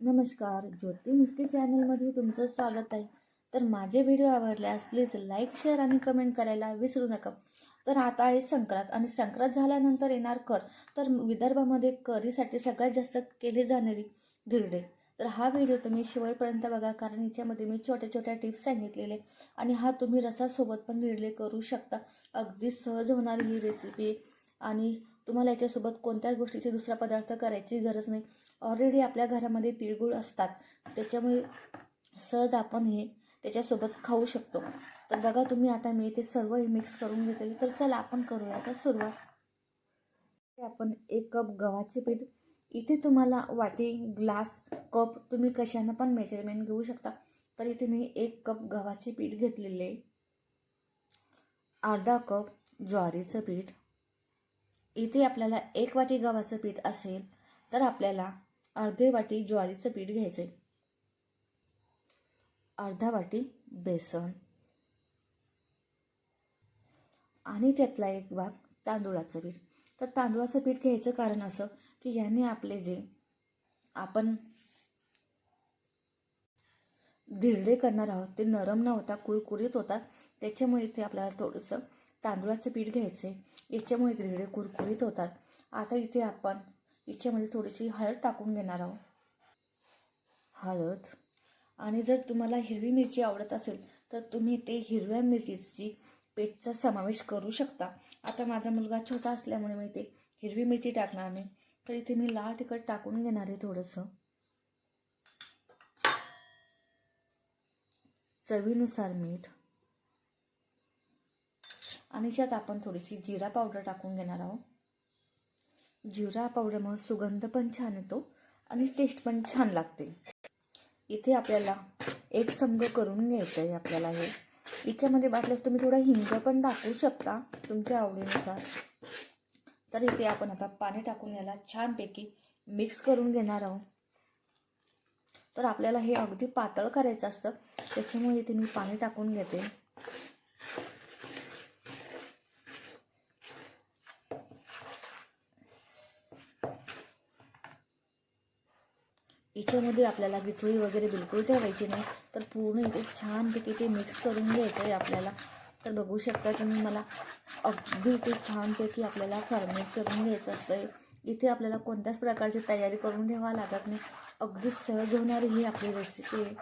नमस्कार ज्योती मिस्के चॅनलमध्ये तुमचं स्वागत आहे. तर माझे व्हिडिओ आवडल्यास प्लीज लाईक शेअर आणि कमेंट करायला विसरू नका. तर आता आहे संक्रांत आणि संक्रांत झाल्यानंतर येणार कर. तर विदर्भामध्ये करीसाठी सगळ्यात जास्त केली जाणारी धिरडे तर हा व्हिडिओ तुम्ही शेवटपर्यंत बघा कारण याच्यामध्ये मी छोट्या छोट्या टिप्स सांगितलेले आणि हा तुम्ही रसासोबत पण धिरडे करू शकता. अगदी सहज होणारी ही रेसिपी आणि तुम्हाला याच्यासोबत कोणत्याच गोष्टीचे दुसरा पदार्थ करायची गरज नाही. ऑलरेडी आपल्या घरामध्ये तिळगुळ असतात. त्याच्यामुळे सहज आपण हे त्याच्यासोबत खाऊ शकतो. तर बघा तुम्ही आता मी ते सर्व मिक्स करून घेतले तर चला आपण करूया आता सुरुवात. आपण एक कप गव्हाचे पीठ. इथे तुम्हाला वाटी ग्लास कप तुम्ही कशानं पण मेजरमेंट घेऊ शकता. तर इथे मी एक कप गव्हाचे पीठ घेतलेले. अर्धा कप ज्वारीचं पीठ. इथे आपल्याला एक वाटी गव्हाचं पीठ असेल तर आपल्याला अर्धे वाटी ज्वारीचं पीठ घ्यायचं. अर्धा वाटी बेसन. आणि त्यातला एक भाग तांदूळाचं पीठ. तर तांदूळाचं पीठ घ्यायचं कारण असं की याने आपले जे आपण धिरडे करणार आहोत ते नरम न होता कुरकुरीत होतात त्याच्यामुळे इथे आपल्याला थोडंसं तांदूळाचं पीठ घ्यायचं. आहे याच्यामुळे धिरडे कुरकुरीत होतात. आता इथे आपण याच्यामध्ये थोडीशी हळद टाकून घेणार आहोत. हळद. आणि जर तुम्हाला हिरवी मिरची आवडत असेल तर तुम्ही ते हिरव्या मिरचीची पेटचा समावेश करू शकता. आता माझा मुलगा छोटा असल्यामुळे मी ते हिरवी मिरची टाकणार नाही. तर इथे मी लाल तिखट टाकून घेणार आहे थोडंसं. चवीनुसार मीठ. आणि त्यात आपण थोडीशी जिरा पावडर टाकून घेणार आहोत. जिरा पावडरमुळे सुगंध पण छान येतो आणि टेस्ट पण छान लागते. इथे आपल्याला एक संघ करून घ्यायचं आहे आपल्याला हे. याच्यामध्ये वाटल्यास तुम्ही थोडा हिंग पण टाकू शकता तुमच्या आवडीनुसार. तर इथे आपण आता पाणी टाकून याला छानपैकी मिक्स करून घेणार आहोत. तर आपल्याला हे अगदी पातळ करायचं असतं त्याच्यामुळे इथे मी पाणी टाकून घेते. याच्यामध्ये आपल्याला गिठळी वगैरे बिलकुल ठेवायची नाही. तर पूर्ण इथे छानपैकी ते मिक्स करून घ्यायचं आहे आपल्याला. तर बघू शकता तुम्ही मला अगदी ते छानपैकी आपल्याला फर्मेट करून घ्यायचं असतं इथे आपल्याला कोणत्याच प्रकारची तयारी करून ठेवा लागत नाही. अगदी सहज होणारी ही आपली रेसिपी आहे.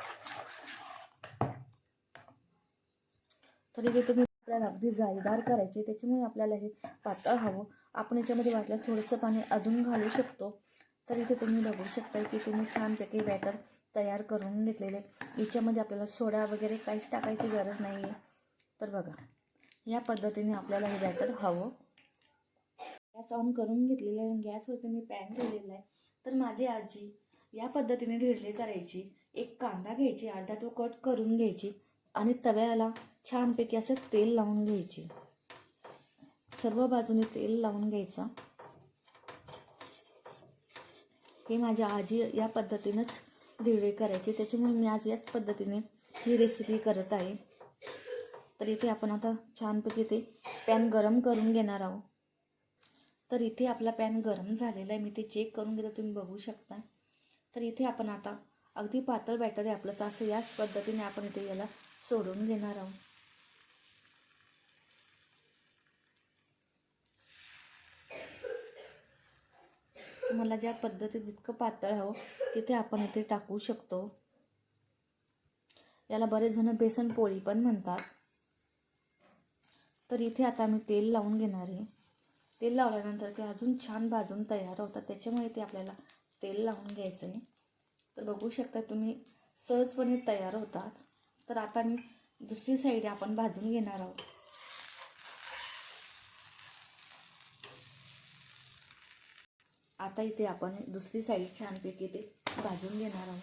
तर इथे तुम्ही आपल्याला अगदी जाळीदार करायचे त्याच्यामुळे आपल्याला हे पातळ हवं. आपण याच्यामध्ये वाटल्यास थोडंसं पाणी अजून घालू शकतो. तर इथे तुम्ही बघू शकता की तुम्ही छानपैकी बॅटर तयार करून घेतलेले. याच्यामध्ये आपल्याला सोडा वगैरे काहीच टाकायची गरज नाही आहे तर बघा या पद्धतीने आपल्याला हे बॅटर हवं. गॅस ऑन करून घेतलेलं आहे गॅसवरती मी पॅन ठेवलेला आहे. तर माझी आजी या पद्धतीने ढिरले करायची. एक कांदा घ्यायची अर्धा तो कट करून घ्यायची आणि तव्याला छानपैकी असं तेल लावून घ्यायची. सर्व बाजूने तेल लावून घ्यायचं. हे माझ्या आजी या पद्धतीनंच दिवे करायचे. त्याच्यामुळे मी आज याच पद्धतीने ही रेसिपी करत आहे. तर इथे आपण आता छानपैकी ते पॅन गरम करून घेणार आहोत. तर इथे आपला पॅन गरम झालेला आहे. मी ते चेक करून घेतो. तुम्ही बघू शकता. तर इथे आपण आता अगदी पातळ बॅटर आहे आपलं. तर असं याच पद्धतीने आपण इथे याला सोडून घेणार आहोत. तुम्हाला ज्या पद्धतीत इतकं पातळ हवं तिथे आपण इथे टाकू शकतो. याला बरेच जण बेसन पोळी पण म्हणतात. तर इथे आता मी तेल लावून घेणार आहे. तेल लावल्यानंतर ते अजून छान भाजून तयार होतात. त्याच्यामुळे ते आपल्याला तेल लावून घ्यायचं आहे तर बघू शकता तुम्ही सहजपणे तयार होतात. तर आता मी दुसरी साईड आपण भाजून घेणार आहोत. आता इथे आपण दुसरी साईड छानपैकी ते भाजून घेणार आहोत.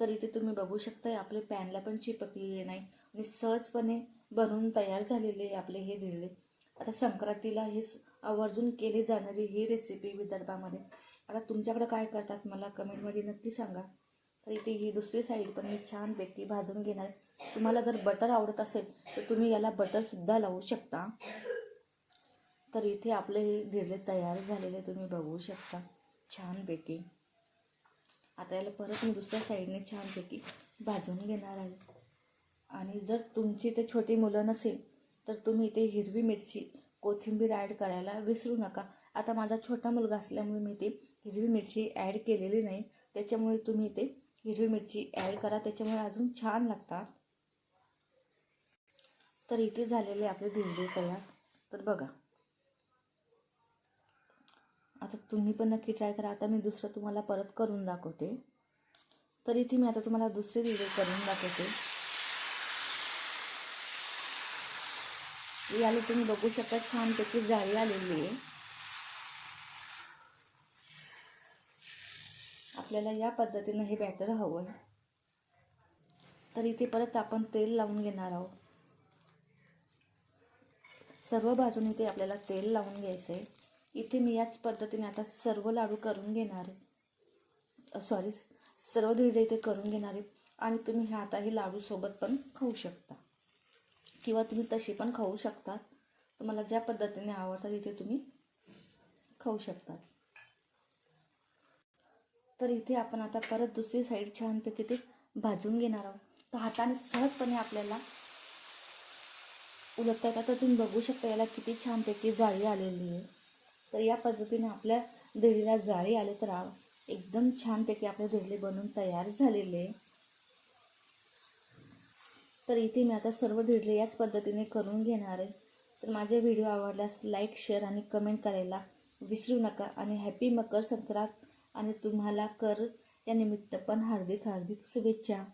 तर इथे तुम्ही बघू शकता आपले पॅनला पण चिपकलेले नाही आणि सहजपणे बनवून तयार झालेले आपले हे दिले आता संक्रांतीला हे आवर्जून केली जाणारी ही रेसिपी विदर्भामध्ये. आता तुमच्याकडे काय करतात मला कमेंटमध्ये नक्की सांगा. तर इथे ही दुसरी साईड पण मी छानपैकी भाजून घेणार तुम्हाला जर बटर आवडत असेल तर तुम्ही याला बटरसुद्धा लावू शकता. तर इथे आपले हे धिरडे तयार झालेले तुम्ही बघू शकता छानपैकी. आता याला परत मी दुसऱ्या साईडने छानपैकी भाजून घेणार आहे. आणि जर तुमची इथे छोटी मुलं नसेल तर तुम्ही इथे हिरवी मिरची कोथिंबीर ॲड करायला विसरू नका. आता माझा छोटा मुलगा असल्यामुळे मी ते हिरवी मिरची ॲड केलेली नाही. त्याच्यामुळे तुम्ही इथे हिरवी मिरची ॲड करा. त्याच्यामुळे अजून छान लागतात. तर इथे झालेले आपले दिंडे तयार. तर बघा. आता तुम्ही पण नक्की ट्राय करा. आता मी दुसरं तुम्हाला परत करून दाखवते. तर इथे मी आता तुम्हाला दुसरे धिरडे करून दाखवते. याला तुम्ही बघू शकता छानपैकी जाळी आलेली आहे. आपल्याला या पद्धतीनं हे बॅटर हवं आहे. तर इथे परत आपण तेल लावून घेणार आहोत. सर्व बाजूने ते आपल्याला तेल लावून घ्यायचं आहे इथे मी याच पद्धतीने आता सर्व लाडू करून घेणार आहे. सॉरी सर्व धिरडे इथे करून घेणार आहे. आणि तुम्ही ह्या आता हे लाडूसोबत पण खाऊ शकता. किंवा तुम्ही तशी पण खाऊ शकतात. तुम्हाला ज्या पद्धतीने आवडतात इथे तुम्ही खाऊ शकतात. तर इथे आपण आता परत दुसरी साईड छानपैकी ते भाजून घेणार आहोत. तर हाताने सहजपणे आपल्याला उलटता येतात तर तुम्ही बघू शकता याला किती छानपैकी जाळी आलेली आहे. तर या पद्धतीने आपल्या दहीला जाळी आले तर एकदम छानपैकी आपले दहिले बनून तयार झालेले. तर इथे मी आता सर्व धिरले याच पद्धतीने करून घेणार आहे. तर माझे व्हिडिओ आवडल्यास लाईक शेअर आणि कमेंट करायला विसरू नका आणि हॅपी मकर संक्रांत. आणि तुम्हाला कर या निमित्त पण हार्दिक हार्दिक शुभेच्छा.